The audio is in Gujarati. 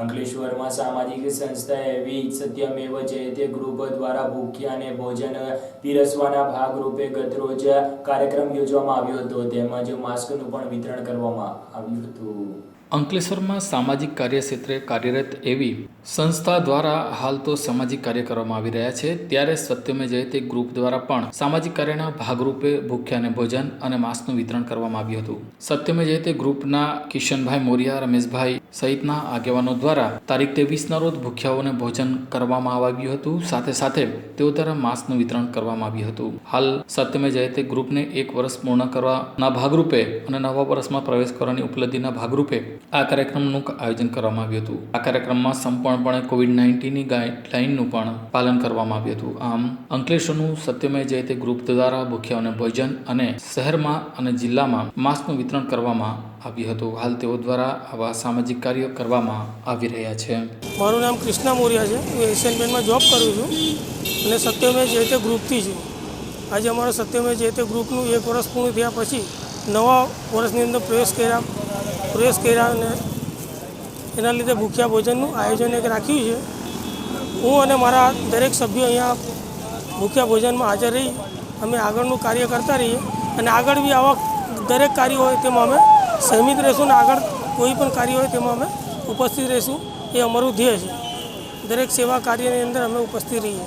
અંકલેશ્વરમાં સામાજિક સંસ્થા એવી સત્યમેવ જયતે ગ્રુપ દ્વારા ભૂખ્યા અને ભોજન પીરસવાના ભાગરૂપે ગતરોજ કાર્યક્રમ યોજવામાં આવ્યો હતો. તેમજ માસ્કનું પણ વિતરણ કરવામાં આવ્યું હતું. અંકલેશ્વરમાં સામાજિક કાર્ય ક્ષેત્રે કાર્યરત એવી સંસ્થા દ્વારા હાલ તો સામાજિક કાર્ય કરવામાં આવી રહ્યા છે. ત્યારે સત્યમે જયતે ગ્રુપ દ્વારા પણ સામાજિક કાર્યના ભાગરૂપે ભૂખ્યાને ભોજન અને માસ્કનું વિતરણ કરવામાં આવ્યું હતું. સત્યમે જયતે ગ્રુપના કિશનભાઈ મોરિયા, રમેશભાઈ સહિતના આગેવાનો દ્વારા તારીખ ત્રેવીસના રોજ ભૂખ્યાઓને ભોજન કરવામાં આવ્યું હતું. સાથે સાથે તેઓ દ્વારા માસ્કનું વિતરણ કરવામાં આવ્યું હતું. હાલ સત્યમે જયતે ગ્રુપને એક વર્ષ પૂર્ણ કરવાના ભાગરૂપે અને નવા વર્ષમાં પ્રવેશ કરવાની ઉપલબ્ધિના ભાગરૂપે આ કાર્યક્રમનું આયોજન કરવામાં આવ્યું હતું. આ કાર્યક્રમમાં સંપૂર્ણપણે કોવિડ નાઇન્ટીનની ગાઈડલાઇનનું પણ પાલન કરવામાં આવ્યું હતું. આમ, અંકલેશ્વરનું સત્યમય જયતે ગ્રુપ દ્વારા ભૂખ્યાઓને ભોજન અને શહેરમાં અને જિલ્લામાં માસ્કનું વિતરણ કરવામાં આવ્યું હતું. હાલ તેઓ દ્વારા આવા સામાજિક કાર્યો કરવામાં આવી રહ્યા છે. મારું નામ કૃષ્ણા મોરિયા છે. હું એશિયન પેન્ટમાં જોબ કરું છું અને સત્યમય જયતે ગ્રુપથી છું. આજે અમારા સત્યમય જયતે ગ્રુપનું એક વર્ષ પૂર્ણ થયા પછી નવા વર્ષની અંદર પ્રવેશ કર્યા. પ્રવેશ કર્યા અને એના લીધે ભૂખ્યા ભોજનનું આયોજન એક રાખ્યું છે. હું અને મારા દરેક સભ્યો અહીંયા ભૂખ્યા ભોજનમાં હાજર રહી, અમે આગળનું કાર્ય કરતા રહીએ અને આગળ બી આવા દરેક કાર્ય હોય તેમાં અમે સહમિત રહીશું અને આગળ કોઈ પણ કાર્ય હોય તેમાં અમે ઉપસ્થિત રહીશું. એ અમારું ધ્યેય છે. દરેક સેવા કાર્યની અંદર અમે ઉપસ્થિત રહીએ.